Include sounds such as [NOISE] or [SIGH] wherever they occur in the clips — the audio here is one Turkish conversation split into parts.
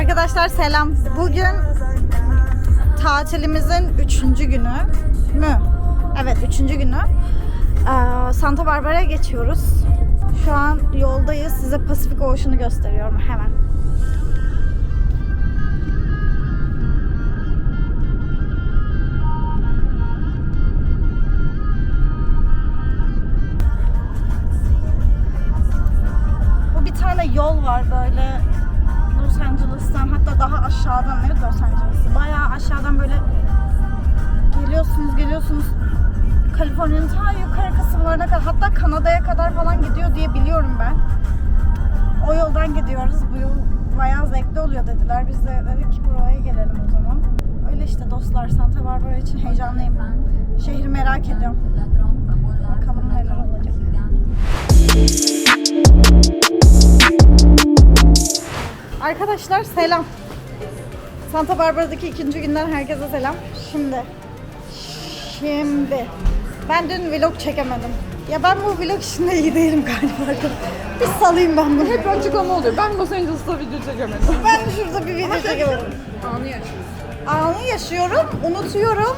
Arkadaşlar selam. Bugün tatilimizin üçüncü günü mü? Evet üçüncü günü. Ee, Santa Barbara'ya geçiyoruz. Şu an yoldayız. Size Pacific Ocean'ı gösteriyorum hemen. Bu bir tane yol var böyle Angeles'tan hatta daha aşağıdan evet Los Angeles'ı bayağı aşağıdan böyle geliyorsunuz geliyorsunuz Kaliforniya'nın ta yukarı kısımlarına kadar hatta Kanada'ya kadar falan gidiyor diye biliyorum ben. O yoldan gidiyoruz. Bu yol bayağı zevkli oluyor dediler. Biz de dedik ki buraya gelelim o zaman. Öyle işte dostlar Santa Barbara için heyecanlıyım. Şehri merak ediyorum. Bakalım neler olacak. Arkadaşlar selam. Santa Barbara'daki ikinci günden herkese selam. Şimdi, şimdi ben dün vlog çekemedim. Ya ben bu vlog işinde iyi değilim galiba. Bir salayım ben bunu. Hep açıklama oluyor. Ben Los Angeles'ta video çekemedim. Ben şurada bir video çekemedim. Anı yaşıyorsun. Anı yaşıyorum, unutuyorum.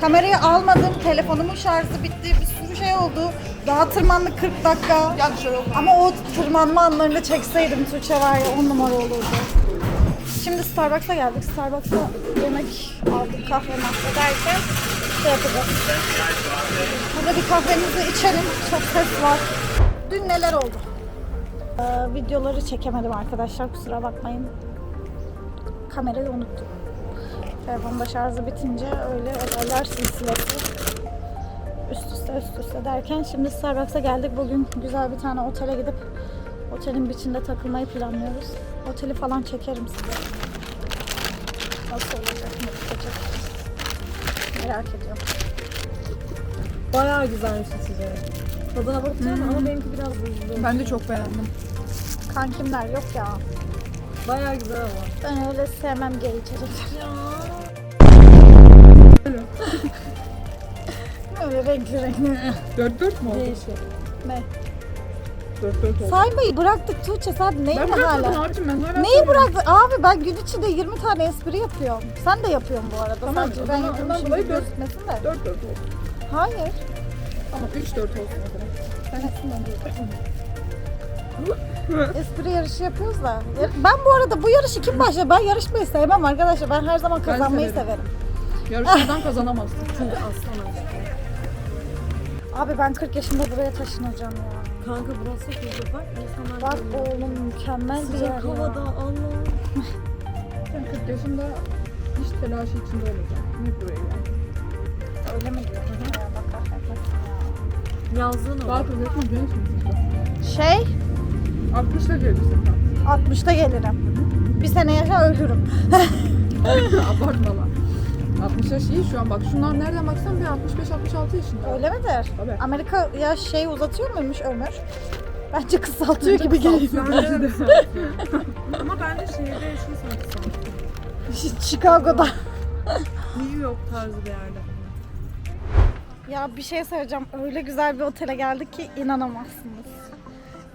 Kamerayı almadım, telefonumun şarjı bitti, bir sürü şey oldu. Daha tırmandık 40 dakika. Ya dışarı olma. Ama o tırmanma anlarını çekseydim Tuğçe var ya 10 numara olurdu. Şimdi Starbucks'a geldik. Starbucks'a yemek aldık kahve mahve derken şey yapacağız. Burada bir kahvemizi içelim. Çok ses var. Dün neler oldu? Ee, videoları çekemedim arkadaşlar kusura bakmayın. Kamerayı unuttum. Telefonda şarjı bitince öyle olaylar silsilesi. Üst üste üst üste derken şimdi Starbucks'a geldik. Bugün güzel bir tane otele gidip otelin biçimde takılmayı planlıyoruz. Oteli falan çekerim size. Nasıl olacak, nasıl olacak? Merak ediyorum. Bayağı güzelmiş içeceği. Tadına bakacağım ama benimki biraz buzlu. Ben de çok beğendim. Kankimler yok ya. Bayağı güzel ama. Ben öyle sevmem gay içecekler. Öyle renkli renkli. 4-4 mü oldu? Değişik. Ne? 4-4 oldu. Saymayı bıraktık Tuğçe sen neyi Ben bırakmadım hala? abicim ben hala Neyi söylüyorum. bıraktın? Abi ben gün içinde 20 tane espri yapıyorum. Sen de yapıyorsun bu arada. Tamam, Sadece ben zaman yapıyormuşum ondan gibi dolayı dört- gözükmesin de. 4-4 oldu. Hayır. Tamam 3-4 olsun o zaman. [LAUGHS] Espri yarışı yapıyoruz da. Ya- Ben bu arada bu yarışı kim başladı? Ben yarışmayı sevmem arkadaşlar. Ben her zaman kazanmayı severim. severim. Yarışmadan kazanamazsın. Çünkü aslan. Abi ben 40 yaşında buraya taşınacağım ya. Kanka burası çok güzel. Bak insanlar Bak görüyor. oğlum mükemmel bir yer Sıcak ya. havada Allah. Ben 40 yaşında iş telaşı içinde olacağım. Ne buraya yani? Öyle mi diyorsun? Ya bak ya. Yazlığın Daha olur. yakın biliyor musunuz? Şey 60'da gelirsin 60'ta gelirim. Bir sene yaşa ölürüm. [LAUGHS] Abartma lan. 60 yaş iyi şu an bak şunlar nereden baksan bir 65-66 yaşında. Öyle midir? Tabii. Amerika ya şey uzatıyor muymuş ömür? Bence kısaltıyor gibi geliyor. [LAUGHS] Ama bence şehirde yaşıyorsan kısa. Chicago'da. [LAUGHS] New York tarzı bir yerde. Ya bir şey söyleyeceğim. Öyle güzel bir otele geldik ki inanamazsınız.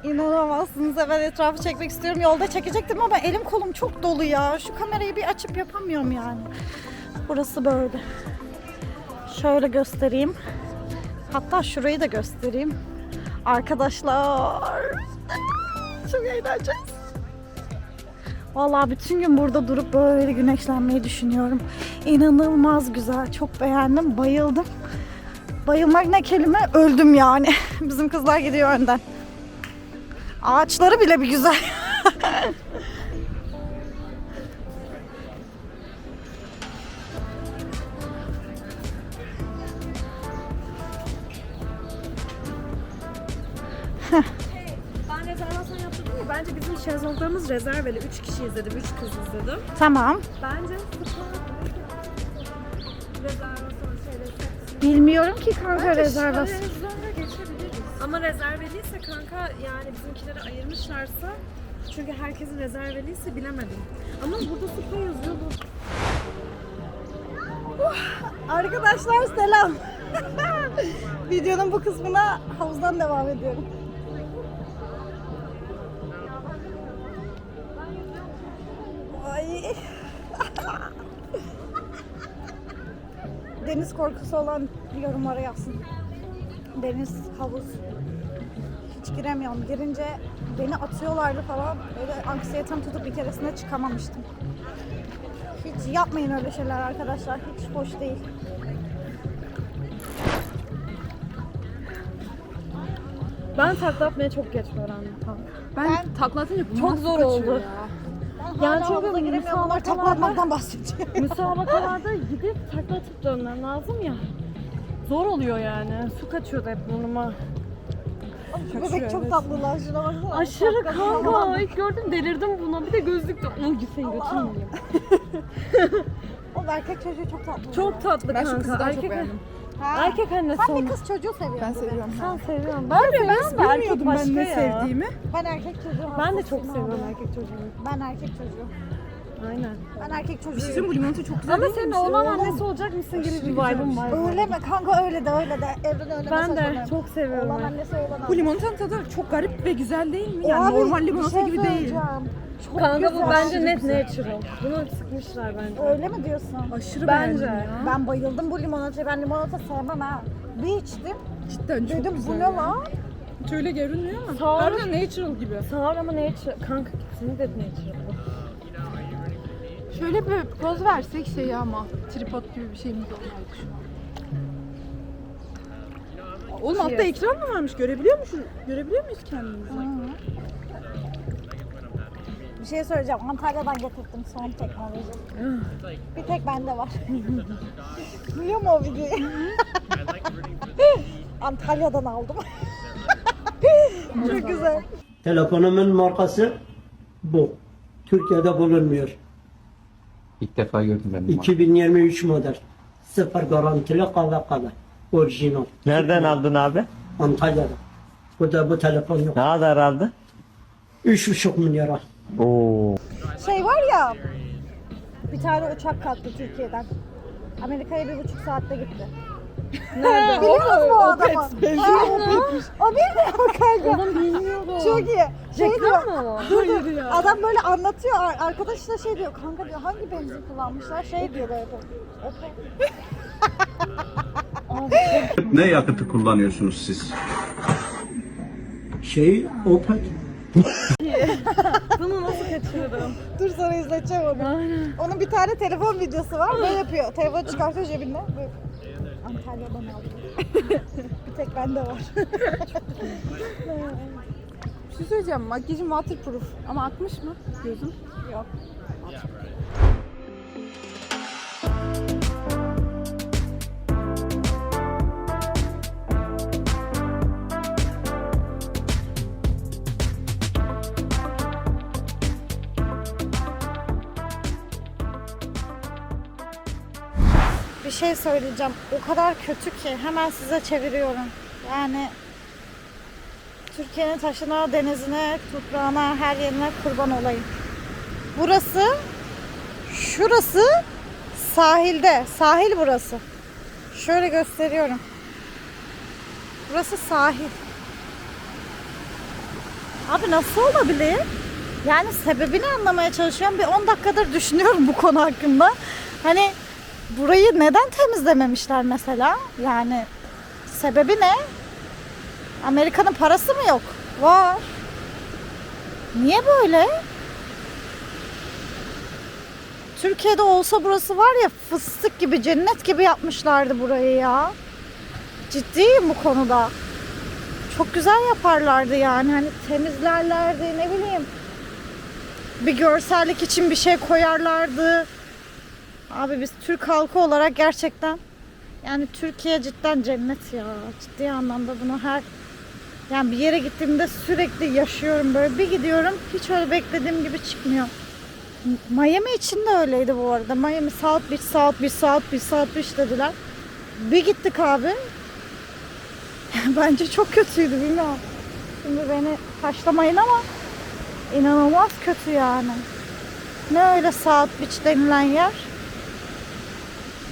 İnanamazsınız. Evet etrafı çekmek istiyorum. Yolda çekecektim ama elim kolum çok dolu ya. Şu kamerayı bir açıp yapamıyorum yani. Burası böyle. Şöyle göstereyim. Hatta şurayı da göstereyim. Arkadaşlar. Çok eğleneceğiz. Vallahi bütün gün burada durup böyle güneşlenmeyi düşünüyorum. İnanılmaz güzel. Çok beğendim. Bayıldım. Bayılmak ne kelime? Öldüm yani. [LAUGHS] Bizim kızlar gidiyor önden. Ağaçları bile bir güzel. Ben rezervasyon yaptım ama bence bizim şezlonglarımız rezerveli. 3 kişi izledim, 3 kız izledim. tamam. Bence rezervasyon şeyleri Bilmiyorum ki kanka rezervasyon. Rezervasyona geçebiliriz. Ama rezerveliyse kanka yani bizimkileri ayırmışlarsa çünkü herkesin rezerveliyse bilemedim. Ama burada spa yazıyor bu. Arkadaşlar selam. [LAUGHS] Videonun bu kısmına havuzdan devam ediyorum. [LAUGHS] Deniz korkusu olan yorumlara yazsın. Deniz, havuz. Hiç giremiyorum. Girince beni atıyorlardı falan. Böyle anksiyetem tutup bir keresinde çıkamamıştım. Hiç yapmayın öyle şeyler arkadaşlar. Hiç hoş değil. Ben takla atmaya çok geç öğrendim. Ben, Ben- takla atınca Çok zor oldu. ya? Yani çünkü havuza giremiyorum. Bunlar müsabakalarda- gidip takla atıp dönmem lazım ya. Zor oluyor yani. Su kaçıyordu hep burnuma. Bebek Kaçıyor, çok evet. tatlılar. Şuna baksana. Aşırı Tatlı kanka. falan. İlk gördüm delirdim buna. Bir de gözlüktü. Onu seni götürmeyeyim. [LAUGHS] O erkek çocuğu çok tatlı. Çok tatlı Ben şu kanka. kızı daha çok erkek, beğendim. Ha. erkek annesi Sen de olmuş. kız çocuğu seviyorsun. Ben bir seviyorum. Sen seviyorum. Ben seviyorum da erkek Bilmiyordum başka ben ne ya. sevdiğimi. Ben erkek çocuğu Ben de hastasıyım çok seviyorum abi. erkek çocuğunu. Ben erkek çocuğu. Aynen. Ben erkek çocuğu. Sizin bu limonata çok güzel Ama değil senin mi? oğlan annesi olacak mısın gibi bir vibe'ım bir var. şey. Öyle mi? Kanka öyle de öyle de. Evren öyle Ben mesaj de gönderim. çok seviyorum. Ben. annesi olan Bu limonatanın tadı çok garip ve güzel değil mi? Yani Abi, normal bir limonata şey gibi değil. söyleyeceğim. Çok Kanka bu güzel. bence Aşırı net güzel. natural. Bunu sıkmışlar bence. Öyle mi diyorsun? Aşırı Bence. beğendim ya. Ben bayıldım bu limonataya. Ben limonata sevmem ha. Bir içtim. Cidden çok Dedim güzel. bu ne ya. lan? Öyle görünmüyor ama. Sağ ol. Harbiden natural gibi. Sağır ama natural. Kanka kesinlikle natural. Şöyle bir poz versek şey ama tripod gibi bir şeyimiz olsaydı şu an. Oğlum altta ekran mı varmış? Görebiliyor muyuz? Görebiliyor muyuz kendimizi? Bir şey söyleyeceğim. Antalya'dan getirdim son teknoloji. bir tek bende var. [LAUGHS] Biliyor mu o videoyu? [LAUGHS] Antalya'dan aldım. [LAUGHS] Çok güzel. Telefonumun markası bu. Türkiye'de bulunmuyor. İlk defa gördüm ben bu markayı. 2023 model. Sıfır garantili kala kala. Orijinal. Nereden aldın abi? Antalya'da. Burada bu telefon yok. Ne kadar aldı? 3,5 milyara. Oo. Şey var ya. Bir tane uçak kalktı Türkiye'den. Amerika'ya bir buçuk saatte gitti. [LAUGHS] Nerede? Biliyor musun o adamı? Benziyor O bilmiyor mu kanka? Oğlum bilmiyorum. Çok iyi. Şey diyor. Reklam mı? Dur dur. Adam böyle anlatıyor. Ar- Arkadaş da şey diyor. Kanka diyor hangi benzin kullanmışlar? Şey diyor böyle. Opel. [LAUGHS] Ne yakıtı kullanıyorsunuz siz? Şey Opel. [LAUGHS] [LAUGHS] Bunu nasıl kaçırdım? Dur sana izleteceğim onu. Onun bir tane telefon videosu var. Böyle yapıyor. Telefonu çıkartıyor cebinden. Böyle. Antalya'dan aldım. [LAUGHS] bir tek bende var. Bir şey söyleyeceğim. Makyajım waterproof. Ama akmış mı gözüm? Yok. Bir şey söyleyeceğim. O kadar kötü ki hemen size çeviriyorum. Yani Türkiye'nin taşına, denizine, toprağına, her yerine kurban olayım. Burası, şurası sahilde. Sahil burası. Şöyle gösteriyorum. Burası sahil. Abi nasıl olabilir? Yani sebebini anlamaya çalışıyorum. Bir 10 dakikadır düşünüyorum bu konu hakkında. Hani burayı neden temizlememişler mesela? Yani sebebi ne? Amerika'nın parası mı yok? Var. Niye böyle? Türkiye'de olsa burası var ya fıstık gibi, cennet gibi yapmışlardı burayı ya. Ciddiyim bu konuda. Çok güzel yaparlardı yani. Hani temizlerlerdi ne bileyim. Bir görsellik için bir şey koyarlardı. Abi biz Türk halkı olarak gerçekten yani Türkiye cidden cennet ya. Ciddi anlamda bunu her yani bir yere gittiğimde sürekli yaşıyorum böyle. Bir gidiyorum hiç öyle beklediğim gibi çıkmıyor. Miami için de öyleydi bu arada. Miami saat bir saat bir saat bir saat bir dediler. Bir gittik abi. [LAUGHS] Bence çok kötüydü bilmiyorum. Şimdi beni taşlamayın ama inanılmaz kötü yani. Ne öyle saat biç denilen yer.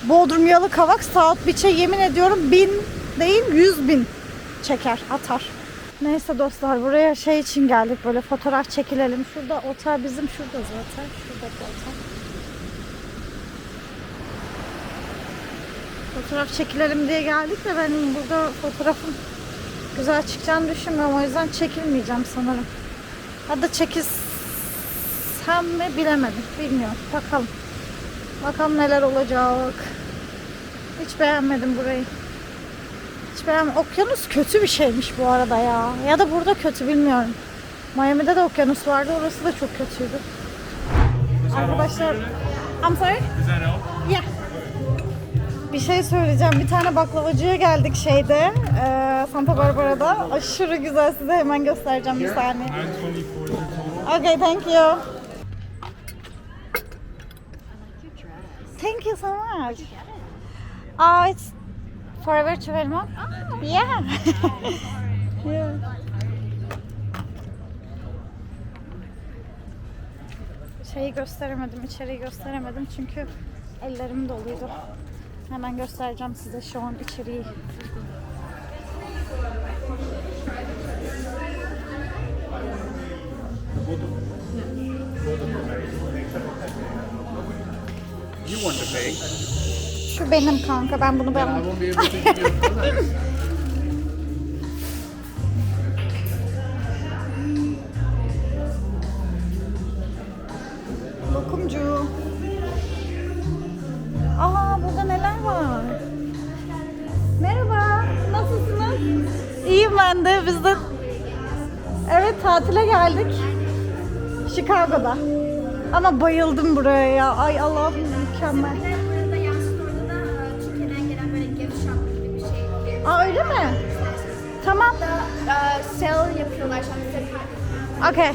Bodrum Yalı Kavak South Beach'e yemin ediyorum bin değil yüz bin çeker atar. Neyse dostlar buraya şey için geldik böyle fotoğraf çekilelim. Şurada otel bizim şurada zaten. Şurada otel. Fotoğraf çekilelim diye geldik de ben burada fotoğrafın güzel çıkacağını düşünmüyorum. O yüzden çekilmeyeceğim sanırım. Hadi çekilsem mi bilemedim. Bilmiyorum. Bakalım. Bakalım neler olacak. Hiç beğenmedim burayı. Hiç beğenmedim. Okyanus kötü bir şeymiş bu arada ya. Ya da burada kötü bilmiyorum. Miami'de de okyanus vardı. Orası da çok kötüydü. Arkadaşlar I'm sorry? Yeah. Bir şey söyleyeceğim. Bir tane baklavacıya geldik şeyde. eee, Santa Barbara'da. Aşırı güzel. Size hemen göstereceğim bir saniye. Okay, thank you. Thank you so much. Oh, it's Forever 12 month? Yeah. [LAUGHS] yeah. Şeyi gösteremedim, içeriği gösteremedim çünkü ellerim doluydu. Hemen göstereceğim size şu an içeriği. You want to pay? Şu benim kanka, ben bunu ben... Lokumcu. Aa burada neler var? Merhaba, nasılsınız? İyiyim ben de, biz de... Evet, tatile geldik. Chicago'da. Ama bayıldım buraya ya. Ay Allah'ım mükemmel. Aa öyle mi? Tamam. Ee, sale yapıyorlar şu an. Okey.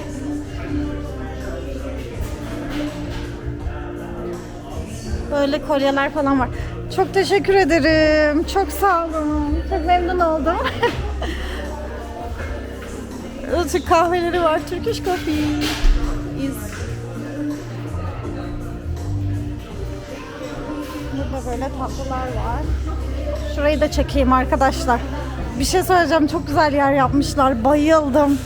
Böyle kolyeler falan var. Çok teşekkür ederim. Çok sağ olun. Çok memnun oldum. [LAUGHS] Türk kahveleri var. Turkish coffee is Burada böyle tatlılar var. Şurayı da çekeyim arkadaşlar. Bir şey söyleyeceğim. Çok güzel yer yapmışlar. Bayıldım.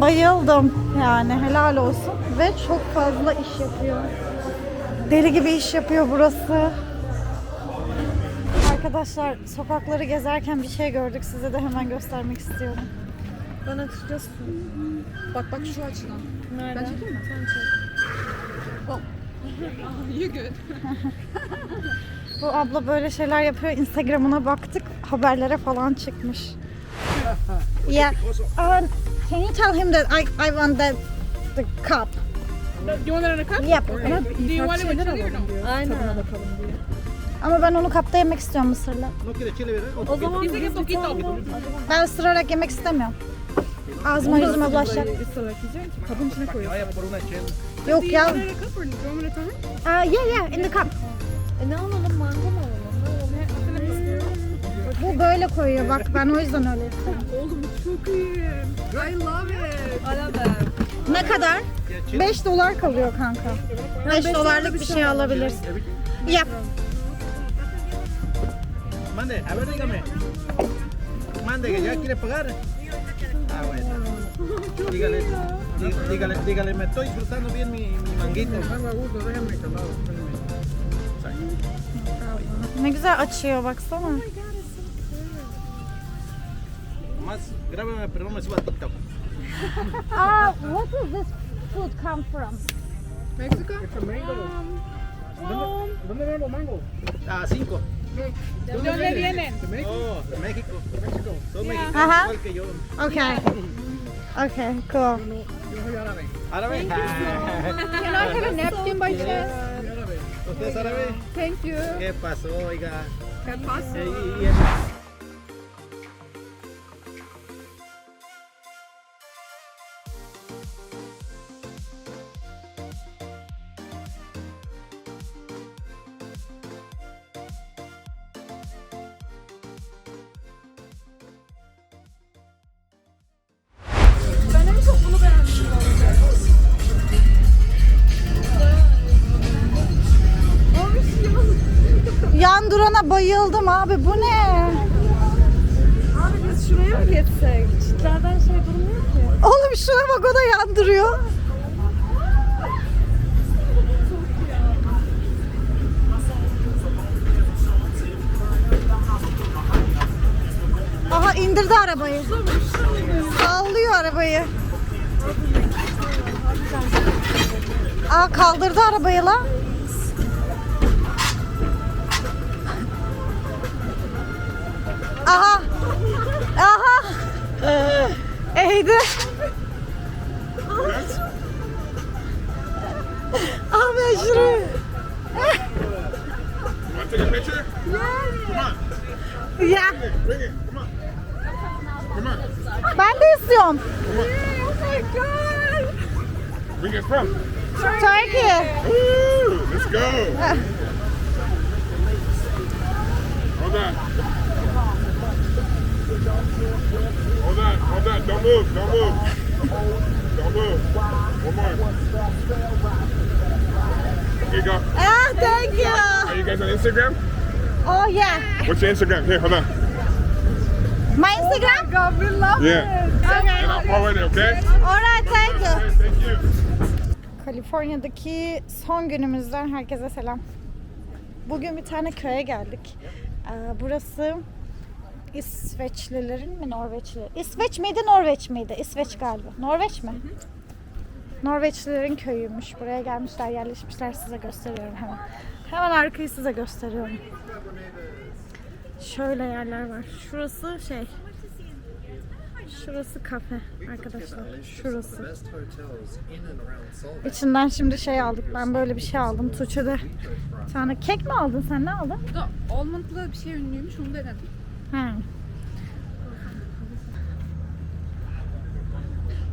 Bayıldım. Yani helal olsun. Ve çok fazla iş yapıyor. Deli gibi iş yapıyor burası. Arkadaşlar sokakları gezerken bir şey gördük. Size de hemen göstermek istiyorum. Bana açıkçası Bak bak şu açıdan. nerede? Ben çekeyim mi? Sen çek. Oh. [LAUGHS] you [LAUGHS] good. Bu abla böyle şeyler yapıyor. Instagram'ına baktık. Haberlere falan çıkmış. [LAUGHS] Yeah. Um, can you tell him that I, I want the, the cup? You want that in a cup? Yep. Ama do you want it with chili or no? Aynen. Ama ben onu kapta yemek istiyorum mısırla. O zaman que poquito. Ben ısırarak yemek istemiyorum. Ağzıma yüzüme bulaşacak. Kabın içine koyuyorsun. Yok ya. it? Aa, yeah yeah in the cup. E ne alalım? Mango mu alalım? Ne alalım? Bu böyle koyuyor bak ben o yüzden öyle istedim. Oğlum çok iyi. I love it. Arada. Ne kadar? 5 dolar kalıyor kanka. 5 dolarlık bir şey alabilirsin. Yap. Mande, a ver, dígame. Mande, que ya quiere pagar. Ah, bueno. Dígale, dí- dígale, dígale, me estoy disfrutando bien mi, mi manguito. Ne güzel açıyor baksana. Oh Más, grábame, pero no me suba a TikTok. [LAUGHS] Ah, Aa, what does this food come from? Mexico? Um, ¿Dónde um, ven los mangos? Ah, cinco. ¿De dónde vienen? Oh, de México. México. Son mexicanos Ajá. igual que yo. Okay. Okay, cool. ¿Árabe? Can I have a napkin by chance? ¿Usted es árabe? Thank you. ¿Qué pasó, oiga? ¿Qué pasa? Eh, y- y- durana bayıldım abi. Bu ne? Abi biz şuraya mı geçsek? Çitlerden şey durmuyor ki. Oğlum şuna bak o da yandırıyor. Aha indirdi arabayı. Sallıyor arabayı. Aa kaldırdı arabayı la. Aha. Aha. Eğdi. Abi şuraya. Want to take a picture? Come on, Ya. bring it. Come on. Come on. Ben de istiyorum. Where you from? Turkey. Woo! Let's go. Hold on. Hold on. Hold on. Don't move. Don't move. Don't move. One more. Here you go. Ah, thank you. Are you guys on Instagram? Oh yeah. What's your Instagram? Here, hold on. My Instagram? God, we love Yeah. And I'll forward it, okay? Alright, thank you. Okay, thank you. Kaliforniya'daki son günümüzden herkese selam. Bugün bir tane köye geldik. Ee, burası İsveçlilerin mi Norveçli? İsveç miydi Norveç miydi? İsveç galiba. Norveç mi? Norveçlilerin köyüymüş. Buraya gelmişler, yerleşmişler. Size gösteriyorum hemen. Hemen arkayı size gösteriyorum. Şöyle yerler var. Şurası şey. Şurası kafe arkadaşlar. Şurası. İçinden şimdi şey aldık. Ben böyle bir şey aldım. Tuğçe'de bir tane kek mi aldın sen? Ne aldın? Almond'lı bir şey ünlüymüş onu denedim.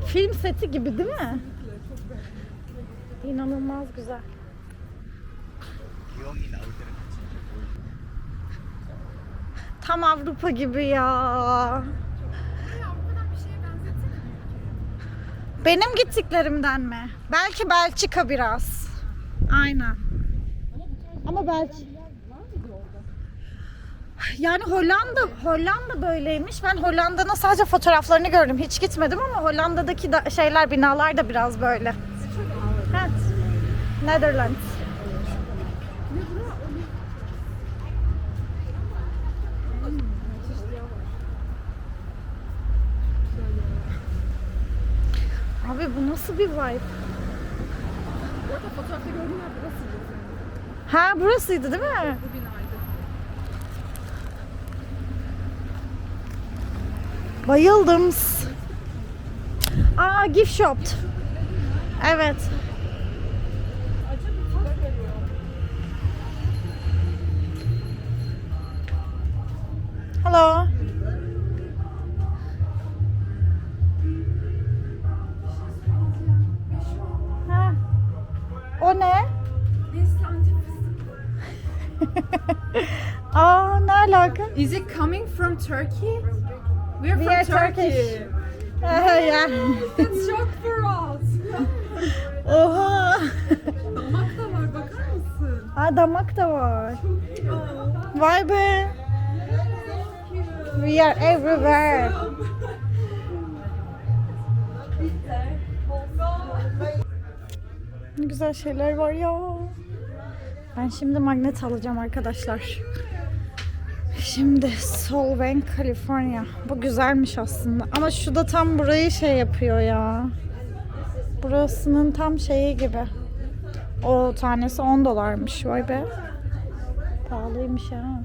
Film seti gibi değil mi? İnanılmaz güzel. Tam Avrupa gibi ya. Benim gittiklerimden mi? Belki Belçika biraz. Aynen. Ama Belçika yani Hollanda Hollanda böyleymiş. Ben Hollanda'nın sadece fotoğraflarını gördüm. Hiç gitmedim ama Hollanda'daki da, şeyler binalar da biraz böyle. Evet. Netherlands. Abi bu nasıl bir vibe? Orada fotoğrafta gördüğüm yer burası. Ha burasıydı değil mi? Bu binaydı. Bayıldım. Aa gift shop. Evet. Hello. Ha. O ne? Aa ne alaka? Is it coming from Turkey? [LAUGHS] We are We from are Turkey. Turkish. [LAUGHS] ya. It's shock for us. [LAUGHS] Oha. Damak da var bakar mısın? Ha damak da var. Vay be. We are everywhere. [LAUGHS] Ne güzel şeyler var ya. Ben şimdi magnet alacağım arkadaşlar. Şimdi Solvang, California. Bu güzelmiş aslında. Ama şu da tam burayı şey yapıyor ya. Burasının tam şeyi gibi. O tanesi 10 dolarmış. Vay be. Pahalıymış ha.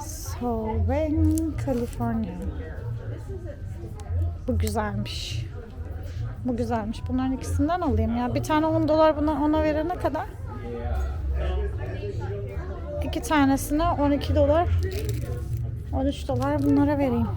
Solvang, California. Bu güzelmiş. Bu güzelmiş. Bunların ikisinden alayım ya. Bir tane 10 dolar buna ona verene kadar. İki tanesine 12 dolar 13 dolar bunlara vereyim.